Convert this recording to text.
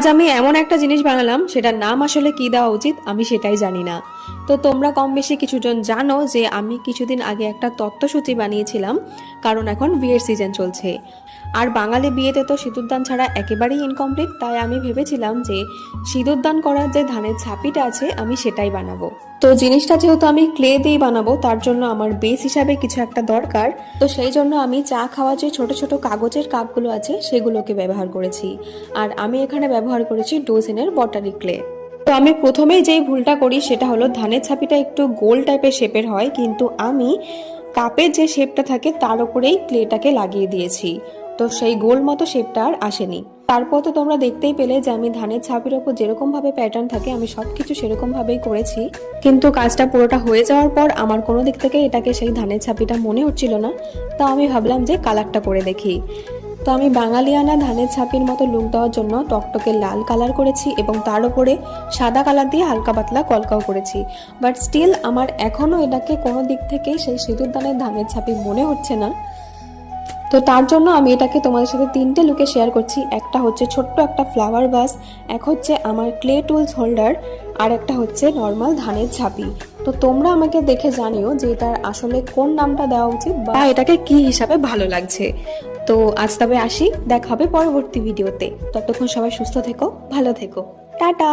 আজ আমি এমন একটা জিনিস বানালাম, সেটার নাম আসলে কি দেওয়া উচিত আমি সেটাই জানি না। তো তোমরা কম বেশি কিছুজন জানো যে আমি কিছুদিন আগে একটা তত্ত্বসূচি বানিয়েছিলাম, কারণ এখন বিয়ের সিজন চলছে। আর বাঙালি বিয়েতে তো সিঁদুরদান ছাড়া একেবারেই ইনকমপ্লিট তাই আমি ভেবেছিলাম যে সিঁদুরদান করার যে ধানের ছাপিটা আছে, আমি সেটাই বানাবো। তো জিনিসটা যেহেতু আমি ক্লে দিয়ে বানাবো, তার জন্য আমার বেস হিসাবে কিছু একটা দরকার। তো সেই জন্য আমি চা খাওয়া যে ছোট ছোট কাগজের কাপগুলো আছে, সেগুলোকে ব্যবহার করেছি। আর আমি এখানে ব্যবহার করেছি ডোজেনের বটারি ক্লে তো আমি প্রথমেই যেই ভুলটা করি, সেটা হলো ধানের ছাপিটা একটু গোল টাইপের শেপের হয়, কিন্তু আমি কাপের যে শেপটা থাকে, তার উপরেই ক্লেটাকে লাগিয়ে দিয়েছি। তো সেই গোল মতো শেপটা আর আসেনি। তারপর তো তোমরা দেখতেই পেলে যে আমি ধানের ছাপির ওপর যেরকম ভাবে প্যাটার্ন থাকে, আমি সবকিছু সেরকম ভাবেই করেছি। কিন্তু কাজটা পুরোটা হয়ে যাওয়ার পর আমার কোনো দিক থেকে এটাকে সেই ধানের ছাপিটা মনে হচ্ছিল না। তা আমি ভাবলাম যে কালারটা করে দেখি। তো আমি বাঙালিয়ানা ধানের ছাপির মতো লুক দেওয়ার জন্য টকটকে লাল কালার করেছি এবং তার উপরে সাদা কালার দিয়ে হালকা পাতলা কলকাও করেছি। বাট স্টিল আমার এখনও এটাকে কোনো দিক থেকেই সেই সিঁদুরদানের ধানের ছাপি মনে হচ্ছে না। তো তার জন্য আমি এটাকে তোমাদের সাথে তিনটে লুকে শেয়ার করছি। একটা হচ্ছে ছোট্ট একটা ফ্লাওয়ার বাস এক হচ্ছে আমার ক্লে টুলস হোল্ডার আর একটা হচ্ছে নর্মাল ধানের ছাপি তো তোমরা আমাকে দেখে জানিও যে এটার আসলে কোন নামটা দেওয়া উচিত বা এটাকে কি হিসাবে ভালো লাগছে। তো আজ তবে আসি, দেখা হবে পরবর্তী ভিডিওতে ততক্ষণ সবাই সুস্থ থেকো, ভালো থেকো। টাটা!